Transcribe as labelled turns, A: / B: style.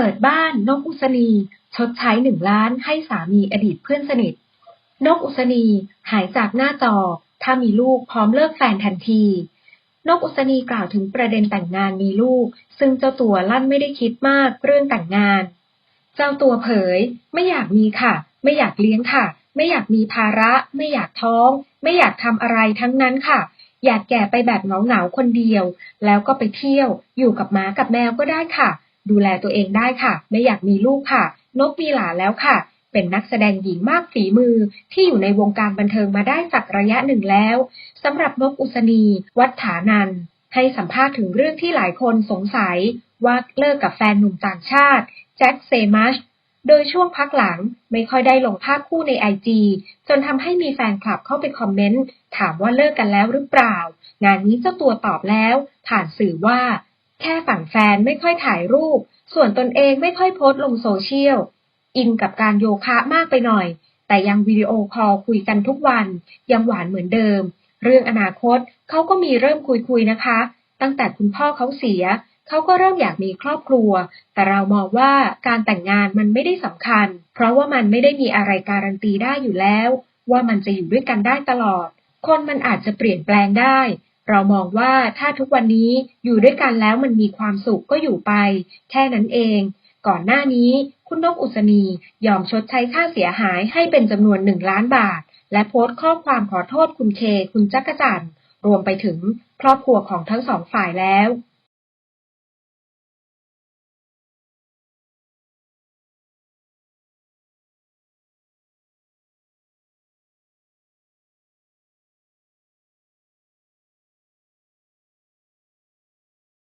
A: เปิดบ้านนกอุศนี ชดใช้หนึ่งล้านให้สามีอดีตเพื่อนสนิท นกอุศนีหายจากหน้าจอ ถ้ามีลูกพร้อมเลิกแฟนทันที นกอุศนีกล่าวถึงประเด็นแต่งงานมีลูก ซึ่งเจ้าตัวลั่นไม่ได้คิดมากเรื่องแต่งงาน เจ้าตัวเผย ไม่อยากมีค่ะ ไม่อยากเลี้ยงค่ะ ไม่อยากมีภาระ ไม่อยากท้อง ไม่อยากทำอะไรทั้งนั้นค่ะอยากแก่ไปแบบเหงาๆคนเดียว แล้วก็ไปเที่ยว อยู่กับหมากับแมวก็ได้ค่ะ ดูแลตัวเองได้ค่ะ ไม่อยากมีลูกค่ะ นกมีหลานแล้วค่ะ เป็นนักแสดงหญิงมากฝีมือที่อยู่ในวงการบันเทิงมาได้สักระยะหนึ่งแล้วสำหรับนกอุศนี วัฒานันให้สัมภาษณ์ถึงเรื่องที่หลายคนสงสัย ว่าเลิกกับแฟนหนุ่มต่างชาติ แจ็คเซมัชโดยช่วงพักหลังไม่ค่อยได้ลงภาพคู่ในไอจีจนทำให้มีแฟนคลับเข้าไปคอมเมนต์ ถามว่าเลิกกันแล้วหรือเปล่า งานนี้เจ้าตัวตอบแล้ว ผ่านสื่อว่า แค่ฝั่งแฟนไม่ค่อยถ่ายรูป ส่วนตนเองไม่ค่อยโพสต์ลงโซเชียล อินกับการโยคะมากไปหน่อย แต่ยังวิดีโอคอลคุยกันทุกวัน ยังหวานเหมือนเดิม เรื่องอนาคตเขาก็มีเริ่มคุยคุยๆนะคะ ตั้งแต่คุณพ่อเขาเสีย เขาก็เริ่มอยากมีครอบครัว แต่เรามองว่าการแต่งงานมันไม่ได้สำคัญ เพราะว่ามันไม่ได้มีอะไรการันตีได้อยู่แล้ว ว่ามันจะอยู่ด้วยกันได้ตลอด คนมันอาจจะเปลี่ยนแปลงได้ เรามองว่าถ้าทุกวันนี้อยู่ด้วยกันแล้วมันมีความสุขก็อยู่ไป แค่นั้นเอง ก่อนหน้านี้คุณนกอุศนียอมชดใช้ค่าเสียหายให้เป็นจำนวนหนึ่งล้านบาท และโพสต์ข้อความขอโทษคุณเค คุณจักรจันทร์รวมไปถึงครอบครัวของทั้งสองฝ่ายแล้ว